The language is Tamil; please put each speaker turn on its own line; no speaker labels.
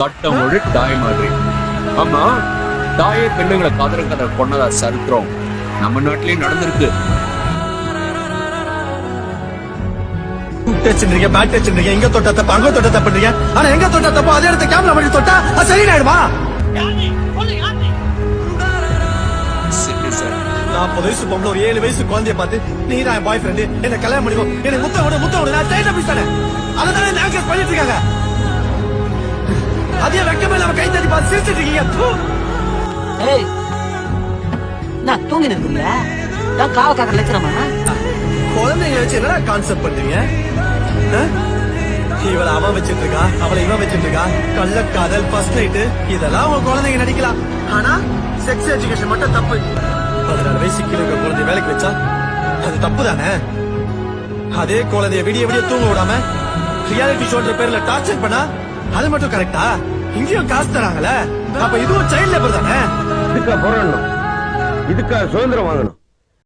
சட்டம் ஒரு தாய் மாதிரி. ஆமா தாயே பெண்ணுங்களை காதல கதை கொண்டதா சரித்திரம். நம்ம நாட்டிலேயே நடந்திருக்கு.
டச்சுன்றீங்க பேட் டச்சுன்றீங்க எங்க தொட்டா தப்பு அங்க தொட்டா தப்புன்றீங்க ஆனா எங்க தொட்டா தப்பு அதே இடத்த கேமரா பண்ணி தொட்டா அது சரியாயிடுமா
சரி
நாற்பது வயசு பொம்பளை ஒரு ஏழு வயசு குழந்தைய பார்த்து நீ தான் பாய் ஃப்ரெண்டு என்ன கல்யாணம் பண்ணிக்கோ. எனக்கு முத்த விட முத்த விட நான் சைட் ஆஃபீஸ் தானே அதான் இந்த பண்ணிட்டு இருக்காங்க. சிரிச்சிட்டு இருக்கீங்க.
ஏய் நான் தூங்கி நிற்கிறீங்களா நான் காவ காக்கிற லட்சணமா?
குழந்தைங்க வச்சு என்னடா கான்செப்ட் பண்றீங்க? இவளை அவன் வச்சிட்டு இருக்கா அவளை இவன் வச்சிட்டு இருக்கா கள்ளக்காதல் ஃபர்ஸ்ட் நைட்டு இதெல்லாம் உங்க குழந்தைங்க நடிக்கலாம். ஆனா செக்ஸ் எஜுகேஷன் மட்டும் தப்பு. பதினாலு வயசு கீழே இருக்க குழந்தைய வேலைக்கு வச்சா அது தப்பு தானே அதே குழந்தைய விடிய விடிய தூங்க விடாம ரியாலிட்டி ஷோன்ற பேர்ல டார்ச்சர் பண்ணா அது மட்டும் கரெக்டா இங்கேயும் காசு தராங்களே? அப்ப இதுவும் சைல்ட் லேபர் தானே?
இதுக்கா போராடணும். இதுக்கா சுதந்திரம் வாங்கணும்.